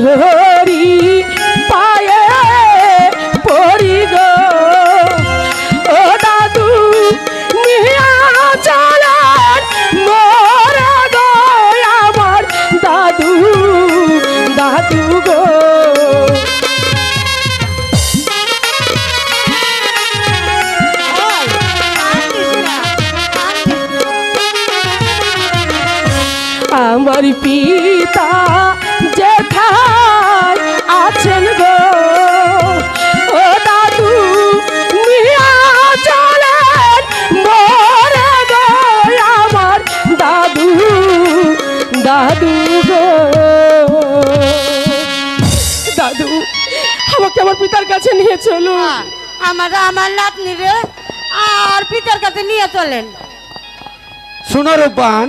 ধরি, পায়ে পড়ি গো। ও দাদু নিয়া চলার মোরা গো, আমার দাদু দাদু গো। আমার পিতা যেথায় আছেন গো। ও দাদু নিয়া চলেন মোরে গো আমার দাদু দাদু গো। দাদু আমাকে আমার পিতার কাছে নিয়ে চলো আমার আমার নাতনি রে আর পিতার কাছে নিয়ে চলেন। শোনো রূপবান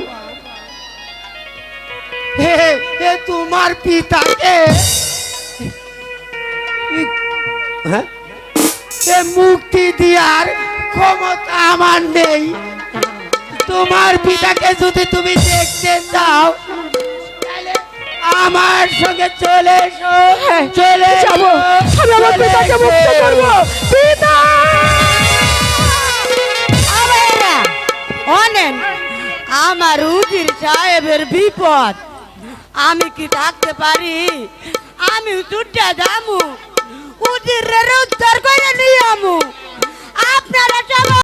হে হে তোমার পিতাকে। ই- হ্যাঁ? এ মুক্তি দিয়ার ক্ষমতা আমার নেই। তোমার পিতাকে যদি তুমি দেখতে চাও তাহলে আমার সঙ্গে চলে এসো চলে যাব। আমি আমার পিতাকে মুক্ত। করব। পিতা! অনেন আমার উজির সাহেবের বিপদ। আমি কি থাকতে পারি? আমি দুটা যামু উদির উদ্ধার করে নিয়ে আমু।